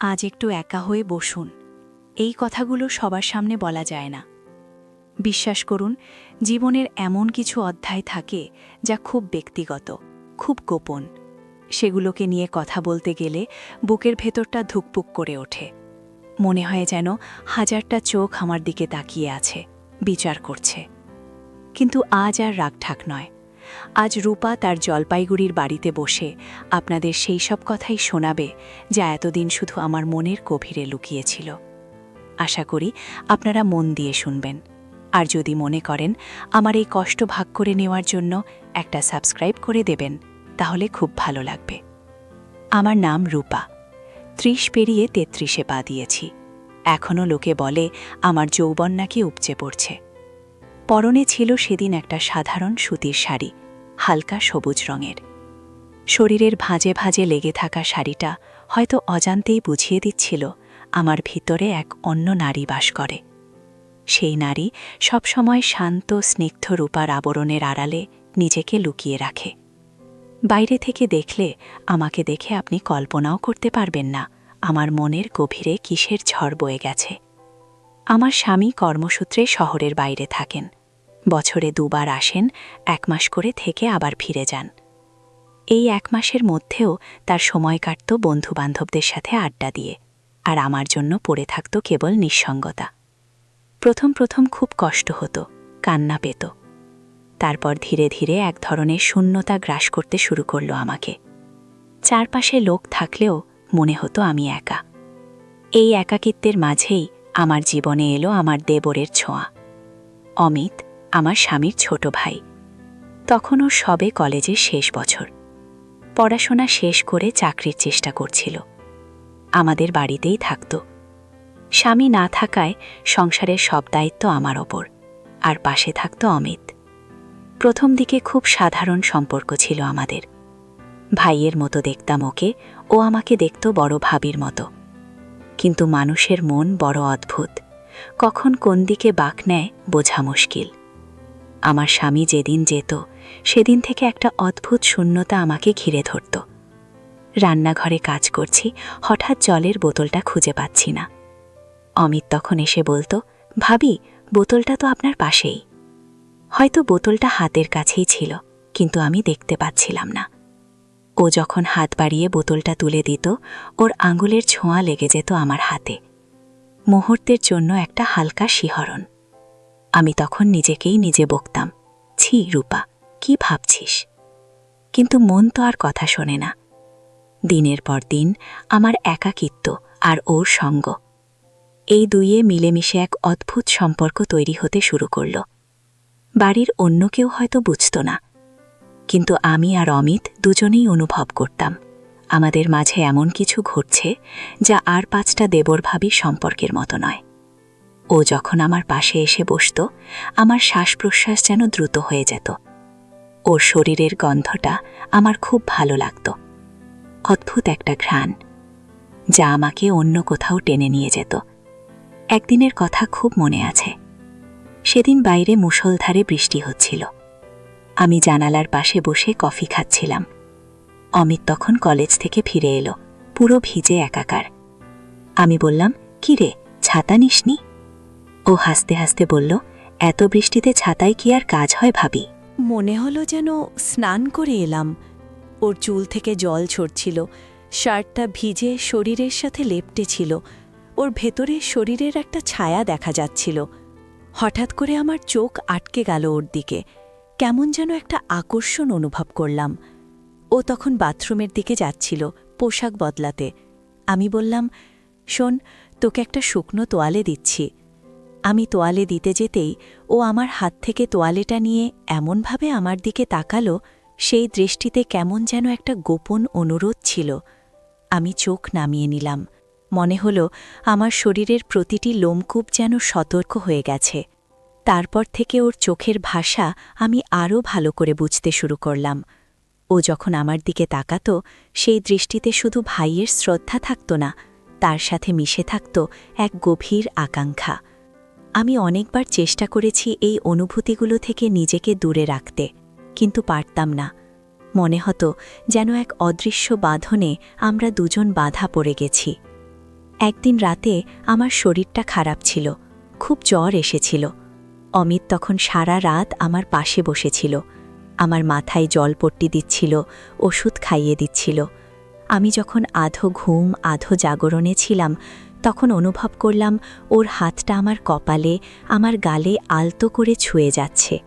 আজ একটু একা হয়ে বসুন। এই কথাগুলো সবার সামনে বলা যায় না। বিশ্বাস করুন, জীবনের এমন কিছু অধ্যায় থাকে যা খুব ব্যক্তিগত, খুব গোপন। সেগুলোকে নিয়ে কথা বলতে গেলে বুকের ভেতরটা ধুকপুক করে ওঠে। মনে হয় যেন হাজারটা চোখ আমার দিকে তাকিয়ে আছে, বিচার করছে। কিন্তু আজ আর রাগঠাক নয়। আজ রূপা তার জলপাইগুড়ির বাড়িতে বসে আপনাদের সেই সব কথাই শোনাবে যা এতদিন শুধু আমার মনের গভীরে লুকিয়েছিল। আশা করি আপনারা মন দিয়ে শুনবেন। আর যদি মনে করেন আমার এই কষ্ট ভাগ করে নেওয়ার জন্য একটা সাবস্ক্রাইব করে দেবেন, তাহলে খুব ভালো লাগবে। আমার নাম রূপা। ত্রিশ পেরিয়ে তেত্রিশে পা দিয়েছি। এখনও লোকে বলে আমার যৌবন নাকি উপচে পড়ছে। পরনে ছিল সেদিন একটা সাধারণ সুতির শাড়ি, হালকা সবুজ রঙের। শরীরের ভাঁজে ভাঁজে লেগে থাকা শাড়িটা হয়তো অজান্তেই বুঝিয়ে দিচ্ছিল আমার ভিতরে এক অন্য নারী বাস করে। সেই নারী সবসময় শান্ত, স্নিগ্ধ রূপার আবরণের আড়ালে নিজেকে লুকিয়ে রাখে। বাইরে থেকে দেখলে আমাকে দেখে আপনি কল্পনাও করতে পারবেন না আমার মনের গভীরে কিসের ঝড় বয়ে গেছে। আমার স্বামী কর্মসূত্রে শহরের বাইরে থাকেন। বছরে দুবার আসেন, এক মাস করে থেকে আবার ফিরে যান। এই এক মাসের মধ্যেও তার সময় কাটত বন্ধুবান্ধবদের সাথে আড্ডা দিয়ে, আর আমার জন্য পড়ে থাকত কেবল নিঃসঙ্গতা। প্রথম প্রথম খুব কষ্ট হতো, কান্না পেত। তারপর ধীরে ধীরে এক ধরনের শূন্যতা গ্রাস করতে শুরু করল আমাকে। চারপাশে লোক থাকলেও মনে হতো আমি একা। এই একাকিত্বের মাঝেই আমার জীবনে এলো আমার দেবরের ছোঁয়া। অমিত আমার স্বামীর ছোট ভাই। তখনও সবে কলেজের শেষ বছর। পড়াশোনা শেষ করে চাকরির চেষ্টা করছিল। আমাদের বাড়িতেই থাকত। স্বামী না থাকায় সংসারের সব দায়িত্ব আমার ওপর, আর পাশে থাকত অমিত। প্রথম দিকে খুব সাধারণ সম্পর্ক ছিল আমাদের। ভাইয়ের মতো দেখতাম ওকে, ও আমাকে দেখত বড় ভাবির মতো। কিন্তু মানুষের মন বড় অদ্ভুত। কখন কোন দিকে বাঁক নেয় বোঝা মুশকিল। আমার স্বামী যেদিন যেত, সেদিন থেকে একটা অদ্ভুত শূন্যতা আমাকে ঘিরে ধরত। রান্নাঘরে কাজ করছি, হঠাৎ জলের বোতলটা খুঁজে পাচ্ছি না। অমিত তখন এসে বলতো, ভাবি, বোতলটা তো আপনার পাশেই। হয়তো বোতলটা হাতের কাছেই ছিল, কিন্তু আমি দেখতে পাচ্ছিলাম না। ও যখন হাত বাড়িয়ে বোতলটা তুলে দিত, ওর আঙুলের ছোঁয়া লেগে যেত আমার হাতে। মুহূর্তের জন্য একটা হালকা শিহরণ। আমি তখন নিজেকেই নিজে বকতাম, ছি, রূপা, কি ভাবছিস? কিন্তু মন তো আর কথা শোনে না। দিনের পর দিন আমার একাকিত্ব আর ওর সঙ্গ। এই দুইয়ে মিলেমিশে এক অদ্ভুত সম্পর্ক তৈরি হতে শুরু করল। বাড়ির অন্য কেউ হয়তো বুঝত না, কিন্তু আমি আর অমিত দুজনেই অনুভব করতাম, আমাদের মাঝে এমন কিছু ঘটছে যা আর পাঁচটা দেবর ভাবি সম্পর্কের মতো নয়। ও যখন আমার পাশে এসে বসত, আমার শ্বাস প্রশ্বাস যেন দ্রুত হয়ে যেত। ওর শরীরের গন্ধটা আমার খুব ভালো লাগত। অদ্ভুত একটা ঘ্রাণ, যা আমাকে অন্য কোথাও টেনে নিয়ে যেত। একদিনের কথা খুব মনে আছে। সেদিন বাইরে মুষলধারে বৃষ্টি হচ্ছিল। আমি জানালার পাশে বসে কফি খাচ্ছিলাম। অমিত তখন কলেজ থেকে ফিরে এলো, পুরো ভিজে একাকার। আমি বললাম, কি রে, ছাতা নিসনি? ও হাসতে হাসতে বলল, এত বৃষ্টিতে ছাতায় কি আর কাজ হয় ভাবি? মনে হলো যেন স্নান করে এলাম। ওর চুল থেকে জল ছড়ছিল, শার্টটা ভিজে শরীরের সাথে লেপটে ছিল, ওর ভেতরে শরীরের একটা ছায়া দেখা যাচ্ছিল। হঠাৎ করে আমার চোখ আটকে গেল ওর দিকে, কেমন যেন একটা আকর্ষণ অনুভব করলাম। ও তখন বাথরুমের দিকে যাচ্ছিল, পোশাক বদলাতে। আমি বললাম, শোন, তোকে একটা শুকনো তোয়ালে দিচ্ছি। আমি তোয়ালে দিতে যেতেই ও আমার হাত থেকে তোয়ালেটা নিয়ে এমনভাবে আমার দিকে তাকালো, সেই দৃষ্টিতে কেমন যেন একটা গোপন অনুরোধ ছিল। আমি চোখ নামিয়ে নিলাম। মনে হলো আমার শরীরের প্রতিটি লোমকূপ যেন সতর্ক হয়ে গেছে। তারপর থেকে ওর চোখের ভাষা আমি আরও ভালো করে বুঝতে শুরু করলাম। ও যখন আমার দিকে তাকাত, সেই দৃষ্টিতে শুধু ভাইয়ের শ্রদ্ধা থাকত না, তার সাথে মিশে থাকত এক গভীর আকাঙ্ক্ষা। আমি অনেকবার চেষ্টা করেছি এই অনুভূতিগুলো থেকে নিজেকে দূরে রাখতে, কিন্তু পারতাম না। মনে হতো যেন এক অদৃশ্য বাঁধনে আমরা দুজন বাধা পড়ে গেছি। একদিন রাতে আমার শরীরটা খারাপ ছিল, খুব জ্বর এসেছিল। অমিত তখন সারা রাত আমার পাশে বসেছিল। আমার মাথায় জলপট্টি দিচ্ছিল, ওষুধ খাইয়ে দিচ্ছিল। আমি যখন আধো ঘুম, আধো জাগরণে ছিলাম, তখন অনুভব করলাম ওর হাতটা আমার কপালে, আমার গালে আলতো করে ছুঁয়ে যাচ্ছে।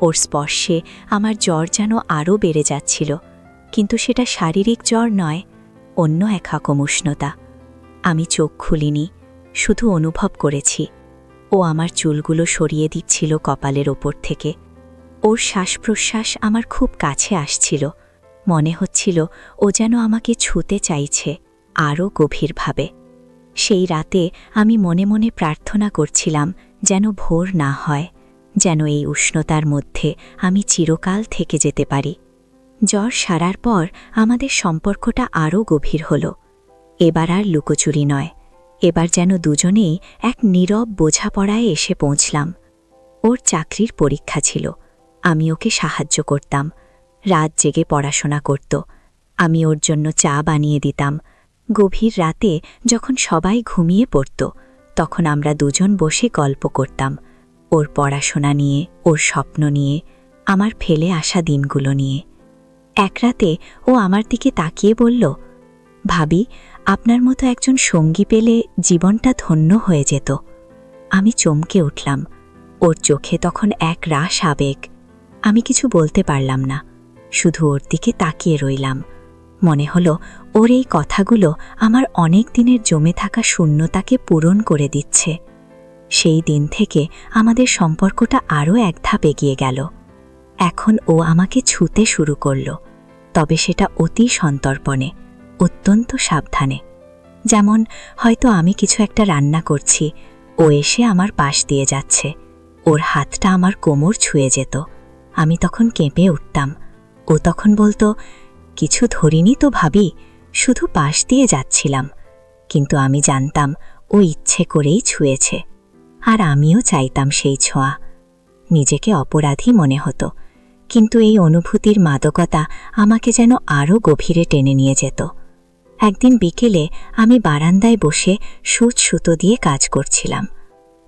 ওর স্পর্শে আমার জ্বর যেন আরও বেড়ে যাচ্ছিল। কিন্তু সেটা শারীরিক জ্বর নয়, অন্য এক রকম উষ্ণতা। আমি চোখ খুলিনি, শুধু অনুভব করেছি। ও আমার চুলগুলো সরিয়ে দিচ্ছিল কপালের ওপর থেকে। ওর শ্বাস প্রশ্বাস আমার খুব কাছে আসছিল। মনে হচ্ছিল ও যেন আমাকে ছুতে চাইছে আরও গভীরভাবে। সেই রাতে আমি মনে মনে প্রার্থনা করছিলাম যেন ভোর না হয়, যেন এই উষ্ণতার মধ্যে আমি চিরকাল থেকে যেতে পারি। জ্বর সারার পর আমাদের সম্পর্কটা আরও গভীর হল। এবার আর লুকোচুরি নয়, এবার যেন দুজনেই এক নীরব বোঝাপড়ায় এসে পৌঁছলাম। ওর চাকরির পরীক্ষা ছিল, আমি ওকে সাহায্য করতাম রাত জেগে পড়াশোনা করত। আমি ওর জন্য চা বানিয়ে দিতাম। গভীর রাতে যখন সবাই ঘুমিয়ে পড়ত, তখন আমরা দুজন বসে গল্প করতাম, ওর পড়াশোনা নিয়ে, ওর স্বপ্ন নিয়ে, আমার ফেলে আসা দিনগুলো নিয়ে। এক রাতে ও আমার দিকে তাকিয়ে বলল, ভাবি, আপনার মতো একজন সঙ্গী পেলে জীবনটা ধন্য হয়ে যেত। আমি চমকে উঠলাম। ওর চোখে তখন এক রাস আবেগ। আমি কিছু বলতে পারলাম না। শুধু ওর দিকে তাকিয়ে রইলাম। মনে হলো ওর এই কথাগুলো আমার অনেক দিনের জমে থাকা শূন্যতাকে পূরণ করে দিচ্ছে। সেই দিন থেকে আমাদের সম্পর্কটা আরও এক ধাপ এগিয়ে গেল। এখন ও আমাকে ছুতে শুরু করল, তবে সেটা অতি সন্তর্পণে, অত্যন্ত সাবধানে। যেমন, হয়তো আমি কিছু একটা রান্না করছি, ও এসে আমার পাশ দিয়ে যাচ্ছে, ওর হাতটা আমার কোমর ছুঁয়ে যেত। আমি তখন কেঁপে উঠতাম। ও তখন বলতো, কিছু ধরিনি তো ভাবি, শুধু পাশ দিয়ে যাচ্ছিলাম। কিন্তু আমি জানতাম ও ইচ্ছে করেই ছুঁয়েছে। আর আমিও চাইতাম সেই ছোঁয়া। নিজেকে অপরাধী মনে হতো। কিন্তু এই অনুভূতির মাদকতা আমাকে যেন আরও গভীরে টেনে নিয়ে যেত। একদিন বিকেলে আমি বারান্দায় বসে সুচ সুতো দিয়ে কাজ করছিলাম।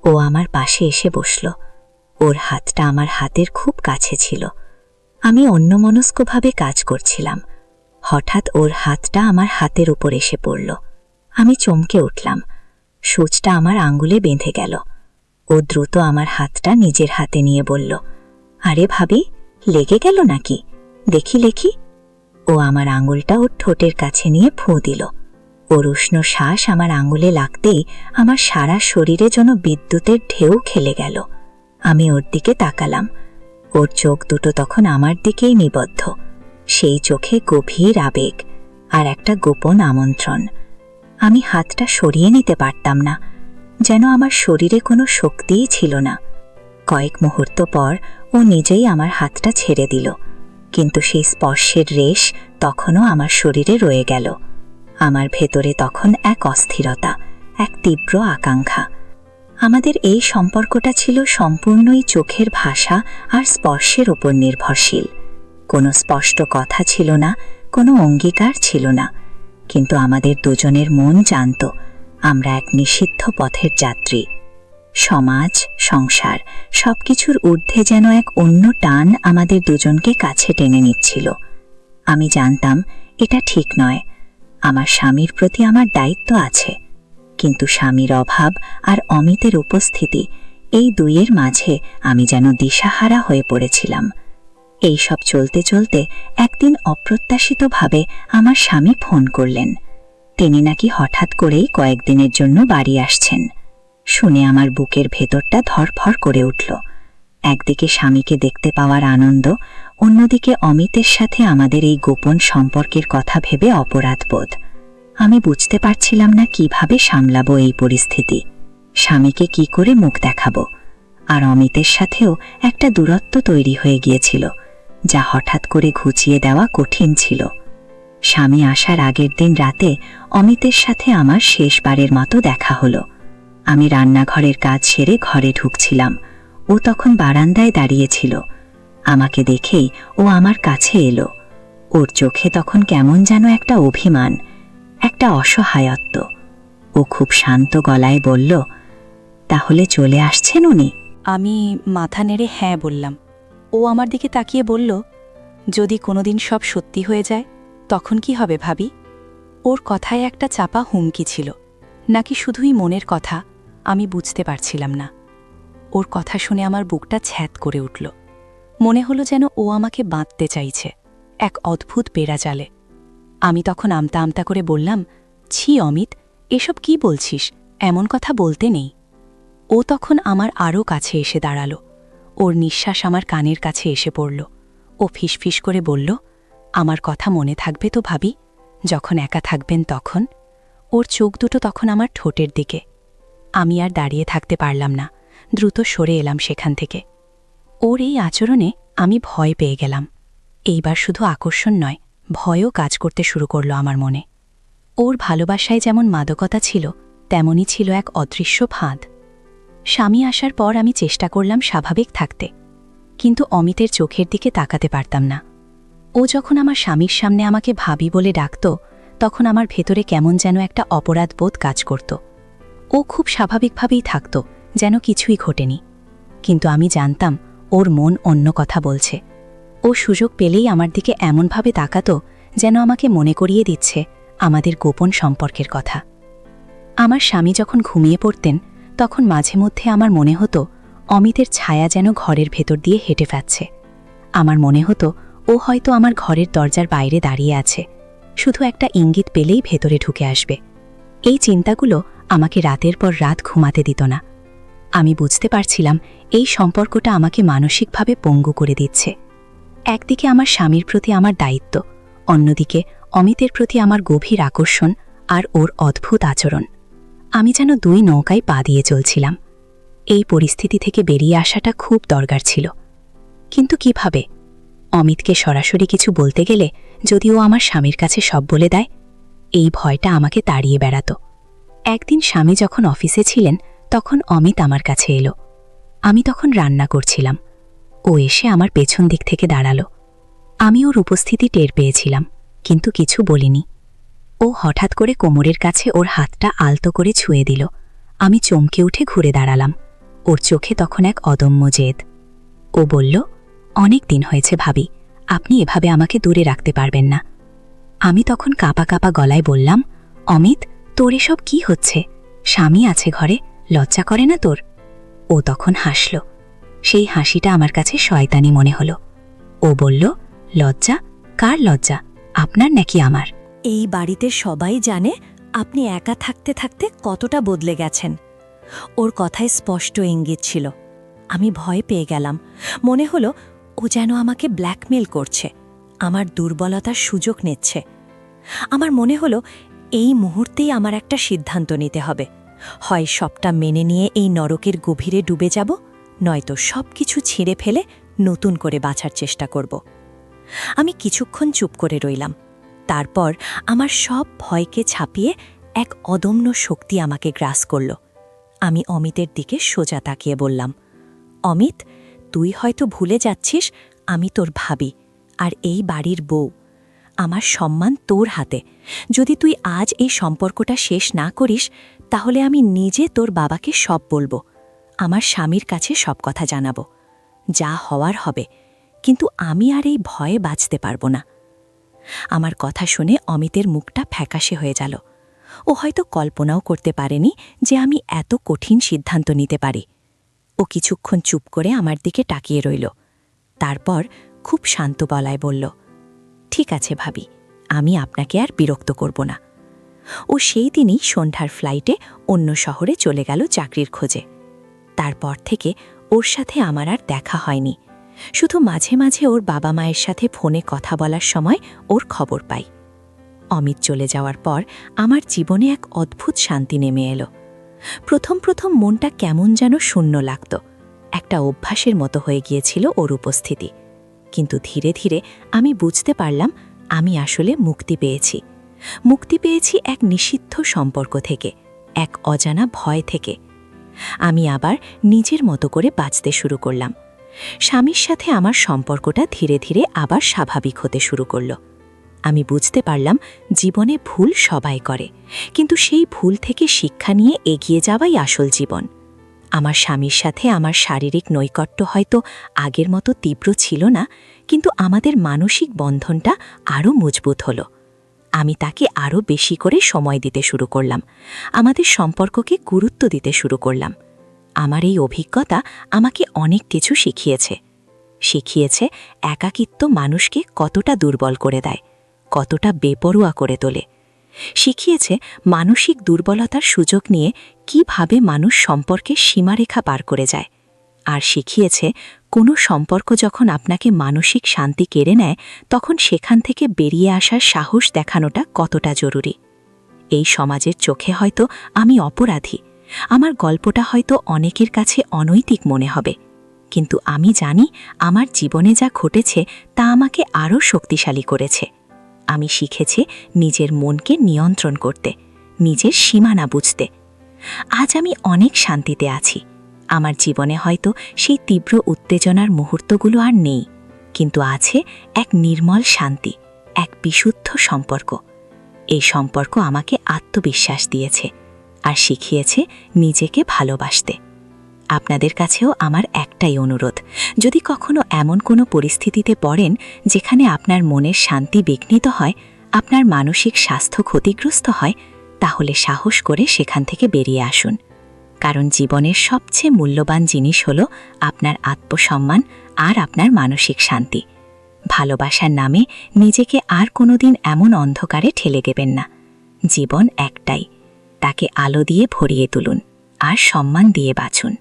ও আমার পাশে এসে বসল। ওর হাতটা আমার হাতের খুব কাছে ছিল। আমি অন্যমনস্কভাবে কাজ করছিলাম। হঠাৎ ওর হাতটা আমার হাতের উপর এসে পড়ল। আমি চমকে উঠলাম। সূচটা আমার আঙ্গুলে বেঁধে গেল। ও দ্রুত আমার হাতটা নিজের হাতে নিয়ে বলল, আরে ভাবি, লেগে গেল নাকি? দেখি লেখি ও আমার আঙুলটা ওর ঠোঁটের কাছে নিয়ে ফুঁ দিল। ওর উষ্ণ শ্বাস আমার আঙুলে লাগতেই আমার সারা শরীরে যেন বিদ্যুতের ঢেউ খেলে গেল। আমি ওর দিকে তাকালাম। ওর চোখ দুটো তখন আমার দিকেই নিবদ্ধ। সেই চোখে গভীর আবেগ আর একটা গোপন আমন্ত্রণ। আমি হাতটা সরিয়ে নিতে পারতাম না, যেন আমার শরীরে কোনো শক্তিই ছিল না। কয়েক মুহূর্ত পর ও নিজেই আমার হাতটা ছেড়ে দিল, কিন্তু সেই স্পর্শের রেশ তখনও আমার শরীরে রয়ে গেল। আমার ভেতরে তখন এক অস্থিরতা, এক তীব্র আকাঙ্ক্ষা। আমাদের এই সম্পর্কটা ছিল সম্পূর্ণই চোখের ভাষা আর স্পর্শের ওপর নির্ভরশীল। কোনো স্পষ্ট কথা ছিল না, কোনো অঙ্গীকার ছিল না। কিন্তু আমাদের দুজনের মন জানত, আমরা এক নিষিদ্ধ পথের যাত্রী। সমাজ, সংসার সব কিছুর ঊর্ধ্বে যেন এক অন্য টান আমাদের দুজনকে কাছে টেনে নিচ্ছিল। আমি জানতাম, এটা ঠিক নয়। আমার স্বামীর প্রতি আমার দায়িত্ব আছে। কিন্তু স্বামীর অভাব আর অমিতের উপস্থিতি এই দুইয়ের মাঝে আমি যেন দিশাহারা হয়ে পড়েছিলাম। এই সব চলতে চলতে একদিন অপ্রত্যাশিতভাবে আমার স্বামী ফোন করলেন। তিনি নাকি হঠাৎ করেই কয়েকদিনের জন্য বাড়ি আসছেন। শুনে আমার বুকের ভেতরটা ধরফর করে উঠল। একদিকে স্বামীকে দেখতে পাওয়ার আনন্দ, অন্যদিকে অমিতের সাথে আমাদের এই গোপন সম্পর্কের কথা ভেবে অপরাধবোধ। আমি বুঝতে পারছিলাম না কীভাবে সামলাবো এই পরিস্থিতি। স্বামীকে কি করে মুখ দেখাবো? আর অমিতের সাথেও একটা দূরত্ব তৈরি হয়ে গিয়েছিল, যা হঠাৎ করে ঘুচিয়ে দেওয়া কঠিন ছিল। স্বামী আসার আগের দিন রাতে অমিতের সাথে আমার শেষবারের মতো দেখা হলো। আমি রান্নাঘরের কাজ সেরে ঘরে ঢুকছিলাম। ও তখন বারান্দায় দাঁড়িয়েছিল। আমাকে দেখেই ও আমার কাছে এলো। ওর চোখে তখন কেমন যেন একটা অভিমান। একটা অসহায়ত্ব। ও খুব শান্ত গলায় বলল, তাহলে চলে আসছেন উনি? আমি মাথা নেড়ে হ্যাঁ বললাম। ও আমার দিকে তাকিয়ে বলল, যদি কোনোদিন সব সত্যি হয়ে যায়, তখন কি হবে ভাবি? ওর কথায় একটা চাপা হুমকি ছিল। নাকি শুধুই মনের কথা, আমি বুঝতে পারছিলাম না। ওর কথা শুনে আমার বুকটা ছ্যাত করে উঠল। মনে হলো যেন ও আমাকে বাঁধতে চাইছে, এক অদ্ভুত পেড়া জালে আমি তখন আমতা আমতা করে বললাম, ছি, অমিত, এসব কি বলছিস? এমন কথা বলতে নেই। ও তখন আমার আরও কাছে এসে দাঁড়াল। ওর নিঃশ্বাস আমার কানের কাছে এসে পড়ল। ও ফিসফিস করে বলল, আমার কথা মনে থাকবে তো ভাবি, যখন একা থাকবেন তখন। ওর চোখ দুটো তখন আমার ঠোঁটের দিকে। আমি আর দাঁড়িয়ে থাকতে পারলাম না, দ্রুত সরে এলাম সেখান থেকে। ওর এই আচরণে আমি ভয় পেয়ে গেলাম। এইবার শুধু আকর্ষণ নয় ভয়ও কাজ করতে শুরু করল আমার মনে। ওর ভালোবাসায় যেমন মাদকতা ছিল তেমনই ছিল এক অদৃশ্য ফাঁদ। স্বামী আসার পর আমি চেষ্টা করলাম স্বাভাবিক থাকতে, কিন্তু অমিতের চোখের দিকে তাকাতে পারতাম না। ও যখন আমার স্বামীর সামনে আমাকে ভাবি বলে ডাকত, তখন আমার ভেতরে কেমন যেন একটা অপরাধ বোধ কাজ করত। ও খুব স্বাভাবিকভাবেই থাকত, যেন কিছুই ঘটেনি। কিন্তু আমি জানতাম, ওর মন অন্য কথা বলছে। ও সুযোগ পেলেই আমার দিকে এমনভাবে তাকাত যেন আমাকে মনে করিয়ে দিচ্ছে আমাদের গোপন সম্পর্কের কথা। আমার স্বামী যখন ঘুমিয়ে পড়তেন, তখন মাঝে মধ্যে আমার মনে হতো অমিতের ছায়া যেন ঘরের ভেতর দিয়ে হেঁটে ফেলছে আমার মনে হতো ও হয়তো আমার ঘরের দরজার বাইরে দাঁড়িয়ে আছে, শুধু একটা ইঙ্গিত পেলেই ভেতরে ঢুকে আসবে। এই চিন্তাগুলো আমাকে রাতের পর রাত ঘুমাতে দিত না। আমি বুঝতে পারছিলাম এই সম্পর্কটা আমাকে মানসিকভাবে পঙ্গু করে দিচ্ছে। একদিকে আমার স্বামীর প্রতি আমার দায়িত্ব, অন্যদিকে অমিতের প্রতি আমার গভীর আকর্ষণ আর ওর অদ্ভুত আচরণ। আমি যেন দুই নৌকায় পা দিয়ে চলছিলাম। এই পরিস্থিতি থেকে বেরিয়ে আসাটা খুব দরকার ছিল। কিন্তু কীভাবে? অমিতকে সরাসরি কিছু বলতে গেলে যদিও আমার স্বামীর কাছে সব বলে দেয়, এই ভয়টা আমাকে তাড়িয়ে বেড়াত। একদিন স্বামী যখন অফিসে ছিলেন, তখন অমিত আমার কাছে এলো। আমি তখন রান্না করছিলাম। ও এসে আমার পেছন দিক থেকে দাঁড়াল। আমি ওর উপস্থিতি টের পেয়েছিলাম, কিন্তু কিছু বলিনি। ও হঠাৎ করে কোমরের কাছে ওর হাতটা আলতো করে ছুঁয়ে দিল। আমি চমকে উঠে ঘুরে দাঁড়ালাম। ওর চোখে তখন এক অদম্য জেদ। ও বলল, অনেক দিন হয়েছে ভাবি, আপনি এভাবে আমাকে দূরে রাখতে পারবেন না। আমি তখন কাপা কাপা গলায় বললাম, অমিত, তোর এসব কি হচ্ছে? স্বামী আছে ঘরে, লজ্জা করে না তোর? ও তখন হাসল সেই হাসিটা আমার কাছে শয়তানি মনে হলো। ও বলল, লজ্জা? কার লজ্জা? আপনার নাকি আমার? এই বাড়িতে সবাই জানে আপনি একা থাকতে থাকতে কতটা বদলে গেছেন। ওর কথায় স্পষ্ট ইঙ্গিত ছিল। আমি ভয় পেয়ে গেলাম। মনে হলো ও যেন আমাকে ব্ল্যাকমেল করছে। আমার দুর্বলতার সুযোগ নিচ্ছে। আমার মনে হলো এই মুহূর্তেই আমার একটা সিদ্ধান্ত নিতে হবে। হয় সবটা মেনে নিয়ে এই নরকের গভীরে ডুবে যাব নয়তো সব কিছু ছিঁড়ে ফেলে নতুন করে বাঁচার চেষ্টা করব। আমি কিছুক্ষণ চুপ করে রইলাম। তারপর আমার সব ভয়কে ছাপিয়ে এক অদম্য শক্তি আমাকে গ্রাস করল। আমি অমিতের দিকে সোজা তাকিয়ে বললাম, অমিত, তুই হয়তো ভুলে যাচ্ছিস, আমি তোর ভাবি, আর এই বাড়ির বউ। আমার সম্মান তোর হাতে। যদি তুই আজ এই সম্পর্কটা শেষ না করিস, তাহলে আমি নিজে তোর বাবাকে সব বলব। আমার স্বামীর কাছে সব কথা জানাব। যা হওয়ার হবে, কিন্তু আমি আর এই ভয়ে বাঁচতে পারব না। আমার কথা শুনে অমিতের মুখটা ফ্যাকাশে হয়ে গেল। ও হয়তো কল্পনাও করতে পারেনি যে আমি এত কঠিন সিদ্ধান্ত নিতে পারি। ও কিছুক্ষণ চুপ করে আমার দিকে তাকিয়ে রইল। তারপর খুব শান্ত বলায় বলল, ঠিক আছে ভাবি, আমি আপনাকে আর বিরক্ত করব না। ও সেই দিনই সন্ধ্যার ফ্লাইটে অন্য শহরে চলে গেল চাকরির খোঁজে। তারপর থেকে ওর সাথে আমার আর দেখা হয়নি। শুধু মাঝে মাঝে ওর বাবা মায়ের সাথে ফোনে কথা বলার সময় ওর খবর পাই। অমিত চলে যাওয়ার পর আমার জীবনে এক অদ্ভুত শান্তি নেমে এলো। প্রথম প্রথম মনটা কেমন যেন শূন্য লাগত। একটা অভ্যাসের মতো হয়ে গিয়েছিল ওর উপস্থিতি। কিন্তু ধীরে ধীরে আমি বুঝতে পারলাম আমি আসলে মুক্তি পেয়েছি। মুক্তি পেয়েছি এক নিষিদ্ধ সম্পর্ক থেকে, এক অজানা ভয় থেকে। আমি আবার নিজের মতো করে বাঁচতে শুরু করলাম। স্বামীর সাথে আমার সম্পর্কটা ধীরে ধীরে আবার স্বাভাবিক হতে শুরু করল। আমি বুঝতে পারলাম জীবনে ভুল সবাই করে, কিন্তু সেই ভুল থেকে শিক্ষা নিয়ে এগিয়ে যাওয়াই আসল জীবন। আমার স্বামীর সাথে আমার শারীরিক নৈকট্য হয়তো আগের মতো তীব্র ছিল না, কিন্তু আমাদের মানসিক বন্ধনটা আরও মজবুত হলো। আমি তাকে আরও বেশি করে সময় দিতে শুরু করলাম। আমাদের সম্পর্ককে গুরুত্ব দিতে শুরু করলাম। আমার এই অভিজ্ঞতা আমাকে অনেক কিছু শিখিয়েছে। শিখিয়েছে একাকিত্ব মানুষকে কতটা দুর্বল করে দেয়, কতটা বেপরোয়া করে তোলে। শিখিয়েছে মানসিক দুর্বলতার সুযোগ নিয়ে কীভাবে মানুষ সম্পর্কে সীমারেখা পার করে যায়। আর শিখিয়েছে, কোনো সম্পর্ক যখন আপনাকে মানসিক শান্তি কেড়ে নেয়, তখন সেখান থেকে বেরিয়ে আসার সাহস দেখানোটা কতটা জরুরি। এই সমাজের চোখে হয়তো আমি অপরাধী। আমার গল্পটা হয়তো অনেকের কাছে অনৈতিক মনে হবে। কিন্তু আমি জানি আমার জীবনে যা ঘটেছে, তা আমাকে আরও শক্তিশালী করেছে। আমি শিখেছি নিজের মনকে নিয়ন্ত্রণ করতে, নিজের সীমানা বুঝতে। আজ আমি অনেক শান্তিতে আছি। আমার জীবনে হয়তো সেই তীব্র উত্তেজনার মুহূর্তগুলো আর নেই, কিন্তু আছে এক নির্মল শান্তি, এক বিশুদ্ধ সম্পর্ক। এই সম্পর্ক আমাকে আত্মবিশ্বাস দিয়েছে আর শিখিয়েছে নিজেকে ভালোবাসতে। আপনাদের কাছেও আমার একটাই অনুরোধ, যদি কখনো এমন কোনো পরিস্থিতিতে পড়েন যেখানে আপনার মনের শান্তি বিঘ্নিত হয়, আপনার মানসিক স্বাস্থ্য ক্ষতিগ্রস্ত হয়, তাহলে সাহস করে সেখান থেকে বেরিয়ে আসুন। কারণ জীবনের সবচেয়ে মূল্যবান জিনিস হল আপনার আত্মসম্মান আর আপনার মানসিক শান্তি। ভালোবাসার নামে নিজেকে আর কোনোদিন এমন অন্ধকারে ঠেলে দেবেন না। জীবন একটাই, তাকে আলো দিয়ে ভরিয়ে তুলুন আর সম্মান দিয়ে বাঁচুন।